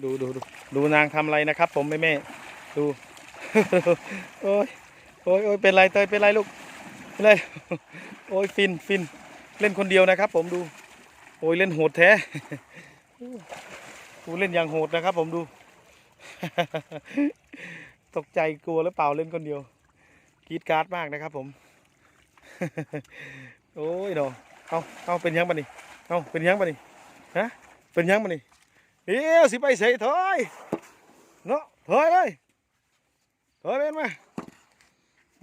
ดูดูดูดูนางทำอะไรนะครับ ผมแม่แม่ดูโอ้ยโอ้ยโอ้ยเป็นไรเตยเป็นไรลูกเป็นไรโอ้ยฟินฟินเล่นคนเดียวนะครับ ผมดู โอ้ยเล่นโหดแท้ดูเล่นอย่างโหดนะครับ ผมดู ตกใจกลัวหรือเปล่าเล่นคนเดียวกรีดการ์ดมากนะครับ ผม โอ้ยดอกเอาเอาเป็นยังปะนี่เอาเป็นยังปะนี่ฮะเป็นยังปะนี่ เดี๋ยวสิไปใส่ถอยเนาะถอยเลยถอยเป็นมา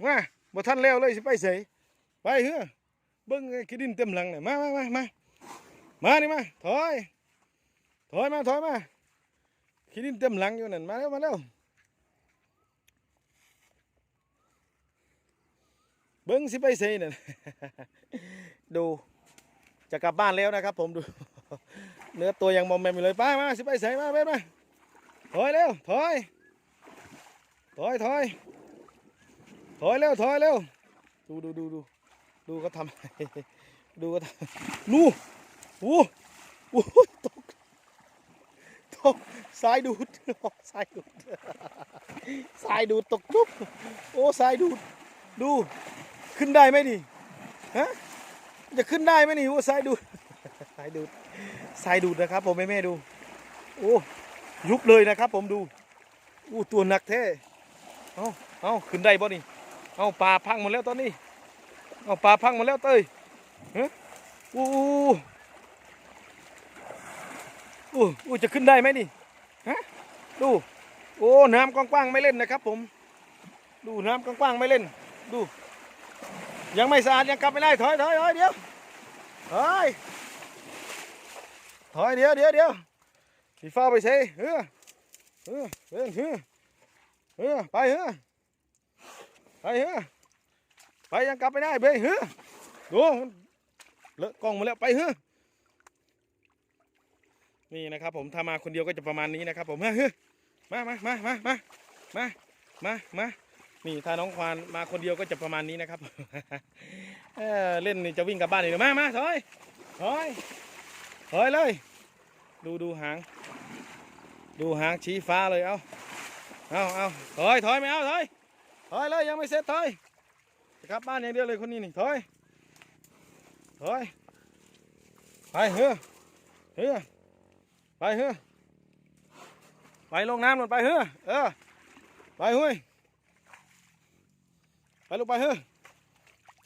มาบ่ทันแล้วเลยสิไปใส่ไปเฮ้อเบิ้งขี้ดินเต็มหลังเนี่ยมามามามามานี่มาถอยถอยมาถอยมาขี้ดินเต็มหลังอยู่นั่นมาเร็วมาเร็วเบิ้งสิไปใส่นั่นดูจะกลับบ้านแล้วนะครับผมดู เนื้อตัวยังมอมแมมอยู่เลยไป้ามาสิไปใส่มาเบ็ดมาถอยเร็วถอยถอยถอยถอยเร็วถอยเร็วดูดูดูดูดูเขาทำดูเขาทำนู่วู้วู้ตกตกสายดูดสายดูดสายดูดตกจุ๊บโอ้สายดูดดูขึ้นได้ไหมนี่ฮะจะขึ้นได้ไหมนี่โอ้สายดูดสายดูด สายดูดนะครับ ผมแม่แม่ดู โอ้ยุบเลยนะครับ ผมดูอู้ตัวหนักแท้เอาเอาขึ้นได้บ่นี่เอาปลาพังหมดแล้วตอนนี้เอาปลาพังหมดแล้วเต้ยฮะอู้อู้อู้อู้จะขึ้นได้ไหมนี่ฮะดูโอ้น้ำกว้างๆไม่เล่นนะครับ ผม ดูน้ำกว้างๆไม่เล่น ดู ยังไม่สะอาดยังกลับไม่ได้ถอยถอยถอยเดี๋ยวถอย ถอยเดี๋ยวเดี๋ยวเดี๋ยวสีฟ้าไปใส่เฮ้อเฮ้อเฮ้อเฮ้ออไปเฮ้อไปเฮ้อไปยังกลับไม่ได้เบ้เฮ้อดูเลอะกล้องมาแล้วไปเฮ้อนี่นะครับผมถ้ามาคนเดียวก็จะประมาณนี้นะครับผมเฮ้อเฮ้อมามามามามามามามานี่ถ้าน้องควานมาคนเดียวก็จะประมาณนี้นะครับเออเล่นนี่จะวิ่งกลับบ้านนี่มามาถอยถอย ถอยเลย ดูดูหาง ดูหางชี้ฟ้าเลยเอาเอาเอาถอยถอยไม่เอาถอยถอยเลยยังไม่เสร็จถอยจะกลับบ้านอย่างเดียวเลยคนนี้นี่ถอยถอยไปเฮ้อเฮ้อไปเฮ้อไปลงน้ำลงไปเฮ้อเออไปเฮ้ยไปลูกไปเฮ้อ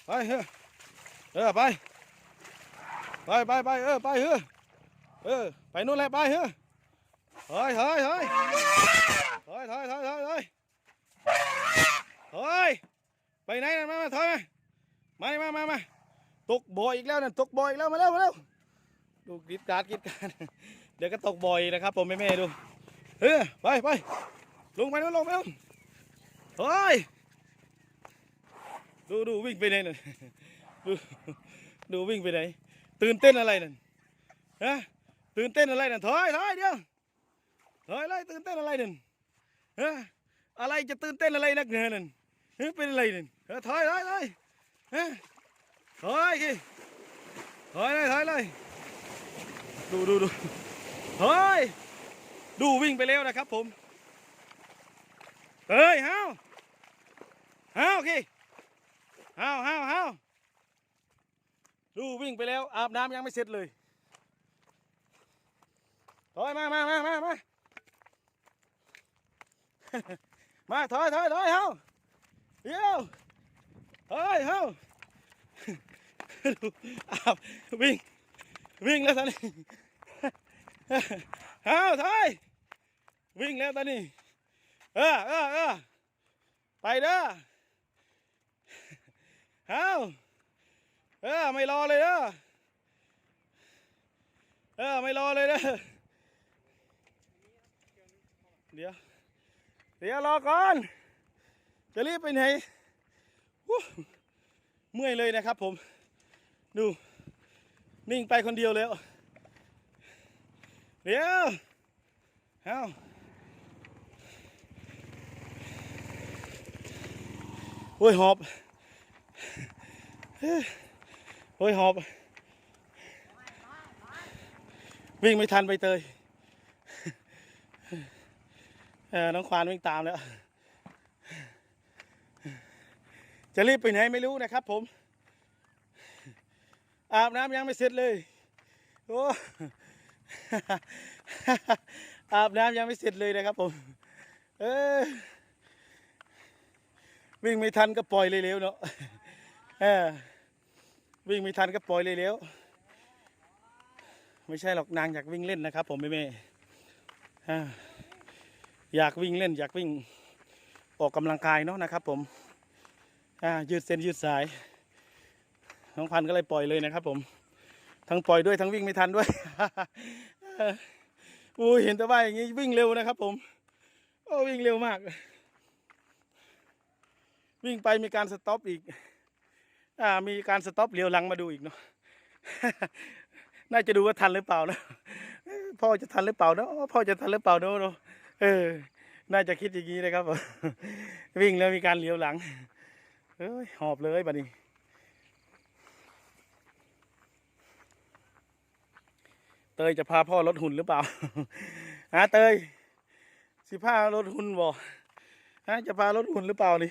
ไปเฮ้อเออไปไปไปไปเออไปเฮ้อ เออ ไปนู่นแหละไปเฮ้อเฮ้ยเฮ้ยเฮ้ยเฮ้ยเฮ้ยเฮ้ยเฮ้ยเฮ้ยเฮ้ยไปไหนนั่นมามาถอยมามามามาตกบ่อยอีกแล้วนั่นตกบ่อยอีกแล้วมาเร็วมาเร็วดูกรีดกราดกรีดกราดเดี๋ยวก็ตกบ่อยนะครับ ผมแม่แม่ๆดูเออไปไปลงไปนู่นลงไปนู่นเฮ้ยดูดูวิ่งไปไหนนั่นดูดูวิ่งไปไหนตื่นเต้นอะไรนั่นฮะ ตื่นเต้นอะไรนั่นถอยถอยเดี๋ยวถอยเลยตื่นเต้นอะไรนั่นฮะอะไรจะตื่นเต้นอะไรนักเหนือนั่นฮะเป็นอะไรนั่นเออถอยถอยถอยฮะถอยกี่ถอยเลยถอยเลยดูดูดูถอยดูวิ่งไปแล้วนะครับผมเฮ้ยห้าวห้าวกี่ห้าวห้าวห้าวดูวิ่งไปแล้วอาบน้ำยังไม่เสร็จเลย อยมามามามามามาถอยถอยถอยเฮาเดี๋ยวถอยเฮาอาบวิ่งวิ่งแล้วตอนนี้เฮาถอยวิ่งแล้วตอนนี้เออเออเออไปเด้อเฮาเออไม่รอเลยเด้อเออไม่รอเลยเด้อ เดี๋ยว เดี๋ยวรอก่อน จะรีบไปไหนเมื่อยเลยนะครับผม ดู นิ่งไปคนเดียวแล้ว เดี๋ยวเอาโอ้ยหอบโอ้ยหอบ วิ่งไม่ทันไปเตย เออน้องควานวิ่งตามแล้ว จะรีบไปไหนไม่รู้นะครับ ผม อาบน้ำยังไม่เสร็จเลย โอ้อาบน้ำยังไม่เสร็จเลยนะครับ ผม เออวิ่งไม่ทันก็ปล่อยเลยเร็วเนาะเออวิ่งไม่ทันก็ปล่อยเลยเร็วไม่ใช่หรอกนางอยากวิ่งเล่นนะครับ ผมแม่แม่ อยากวิ่งเล่นอยากวิ่งออกกำลังกายเนาะนะครับ ผมยืดเส้นยืดสายน้องพันก็เลยปล่อยเลยนะครับ ผม ทั้งปล่อยด้วยทั้งวิ่งไม่ทันด้วยอู้เห็นแต่ว่าอย่างนี้วิ่งเร็วนะครับ ผมโอ้วิ่งเร็วมาก วิ่งไปมีการสต็อปอีกอ่ามีการสต็อปเลี้ยวหลังมาดูอีกเนาะน่าจะดูว่าทันหรือเปล่านะเอ้ยพ่อจะทันหรือเปล่าเนาะพ่อจะทันหรือเปล่าเนาะ เออ น่าจะคิดอย่างนี้นะครับวิ่งแล้วมีการเลี้ยวหลังเอ้ยหอบเลยบัดนี้เตยจะพาพ่อลดหุ่นหรือเปล่าฮะเตยสิพาลดหุ่นบ่ฮะจะพาลดหุ่นหรือเปล่านี่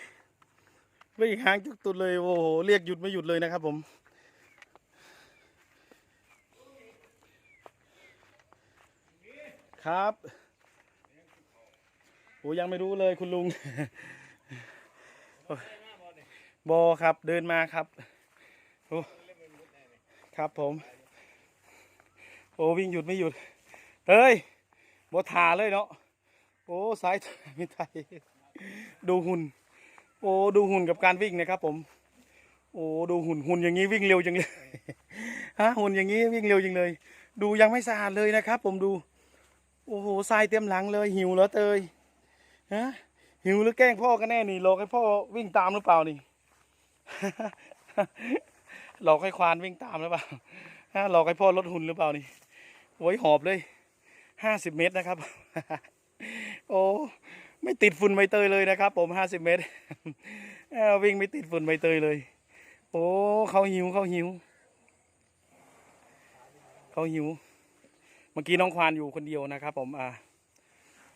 วิ่งหางจุกตุดเลยโอ้โหเรียกหยุดไม่หยุดเลยนะครับ ผมครับ โอ้ยังไม่รู้เลยคุณลุงโบอครับเดินมาครับโอ้ครับผม โอ้วิ่งหยุดไม่หยุดเฮ้ยบทาเลยเนาะโอ้สายไม่ไทย ดูหุ่น โอ้ดูหุ่นกับการวิ่งนะครับ ผม โอ้ดูหุ่นหุ่นอย่างนี้วิ่งเร็วจังเลยฮะหุ่นอย่างนี้วิ่งเร็วจังเลย ดูยังไม่สะอาดเลยนะครับ ผมดู โอ้โหทรายเต็มหลังเลยหิวเหรอเตย ฮะหิวหรือแกล้งพ่อกันแน่นี่หลอกให้พ่อวิ่งตามหรือเปล่านี่หลอกให้ควานวิ่งตามหรือเปล่าฮะหลอกให้พ่อลดหุ่นหรือเปล่านี่โอ้ยหอบเลยห้าสิบเมตรนะครับ โอ้ไม่ติดฝุ่นใบเตยเลยนะครับ ผมห้าสิบเมตรวิ่งไม่ติดฝุ่นใบเตยเลย โอ้เขาหิวเขาหิวเขาหิว เมื่อกี้น้องควานอยู่คนเดียวนะครับ ผมอ่า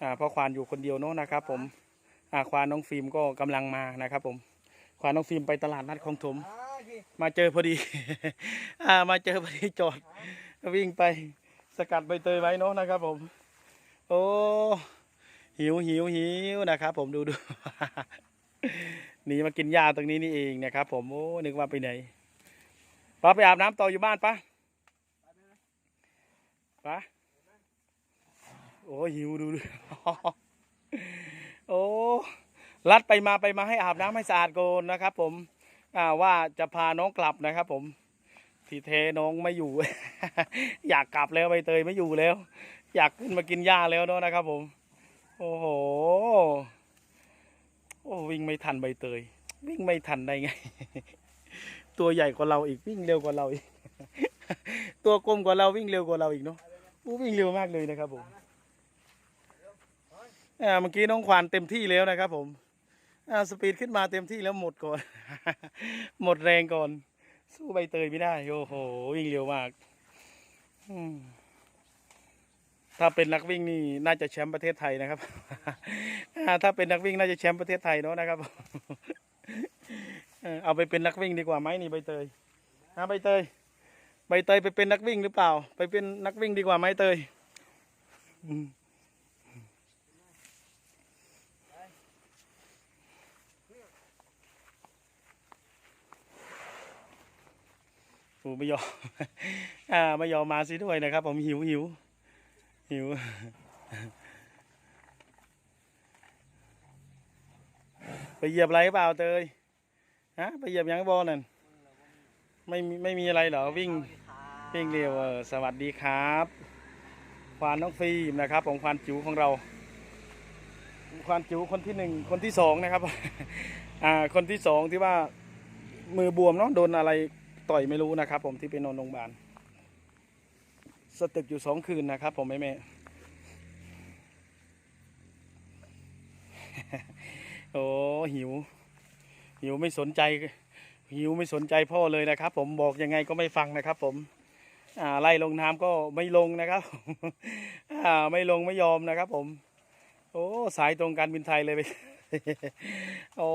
อ่าพ่อควานอยู่คนเดียวเนาะนะครับ ผมอ่าควานน้องฟิล์มก็กำลังมานะครับ ผม ควานน้องฟิล์มไปตลาดนัดคลองถม มาเจอพอดี อ่ามาเจอพอดีจอด วิ่งไปสกัดใบเตยไว้เนาะนะครับ ผม โอ้หิวหิวหิวนะครับ ผมดูดู หนีมากินหญ้าตรงนี้นี่เองนะครับ ผมโอ้นึกว่าไปไหนป้าไปอาบน้ำต่ออยู่บ้านปะปะ โอ้หิวดูดูโอ้ลัดไปมาไปมาให้อาบน้ำให้สะอาดโกอนนะครับ ผมอ่าว่าจะพาน้องกลับนะครับ ผมทีเทน้องไม่อยู่ อยากกลับแล้วใบเตยไม่อยู่แล้ว อยากขึ้นมากินหญ้าแล้วเนอะนะครับ ผม โอ้โหโอ้วิ่งไม่ทันใบเตย วิ่งไม่ทันได้ไง ตัวใหญ่กว่าเราอีกวิ่งเร็วกว่าเราอีก ตัวกลมกว่าเราวิ่งเร็วกว่าเราอีกเนาะวิ่งเร็วมากเลยนะครับผม เมื่อกี้น้องควานเต็มที่แล้วนะครับ ผมสปีดขึ้นมาเต็มที่แล้วหมดก่อน หมดแรงก่อน สู้ใบเตยไม่ได้โอ้โหวิ่งเร็วมากถ้าเป็นนักวิ่งนี่น่าจะแชมป์ประเทศไทยนะครับ ถ้าเป็นนักวิ่งน่าจะแชมป์ประเทศไทยเนาะนะครับ เอาไปเป็นนักวิ่งดีกว่าไหมนี่ใบเตยฮะใบเตย ใบเตยไปเป็นนักวิ่งหรือเปล่า ไปเป็นนักวิ่งดีกว่าไหมเตย อืม โอ้ไม่ยอม อ่าไม่ยอมมาสิด้วยนะครับ ผมหิวหิวหิวไปเหยียบอะไรเปล่าเตยฮะไปเหยียบยังบอลนั่นไม่ไม่มีอะไรเหรอวิ่งเพ่งเร็วสวัสดีครับควานน้องฟิล์มนะครับผมควานจิ๋วของเราควานจิ๋วคนที่หนึ่งคนที่สองนะครับ อ่าคนที่สองที่ว่ามือบวมเนาะโดนอะไร ต่อยไม่รู้นะครับ ผมที่ไปนอนโรงพยาบาลสตึกอยู่สองคืนนะครับ ผมแม่แม่โอ้หิว หิวไม่สนใจ หิวไม่สนใจพ่อเลยนะครับ ผมบอกยังไงก็ไม่ฟังนะครับ ผมไล่ลงน้ำก็ไม่ลงนะครับไม่ลงไม่ยอมนะครับ ผม โอ้สายตรงการบินไทยเลยไปโอ้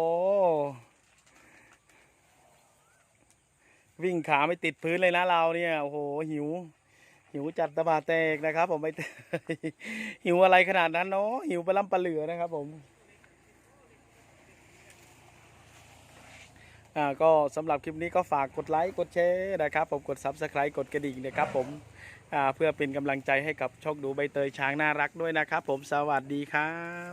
วิ่งขาไม่ติดพื้นเลยนะเราเนี่ยโอ้โหหิว หิวจัดตะบาแตกนะครับ ผมไปหิวอะไรขนาดนั้นเนาะหิวปลาล่ำปลาเหลือนะครับ ผมอ่าก็สำหรับคลิปนี้ก็ฝากกดไลค์กดแชร์นะครับ ผมกด Subscribe กดกระดิ่งนะครับ ผมอ่าเพื่อเป็นกำลังใจให้กับช่องดูใบเตยช้างน่ารักด้วยนะครับ ผมสวัสดีครับ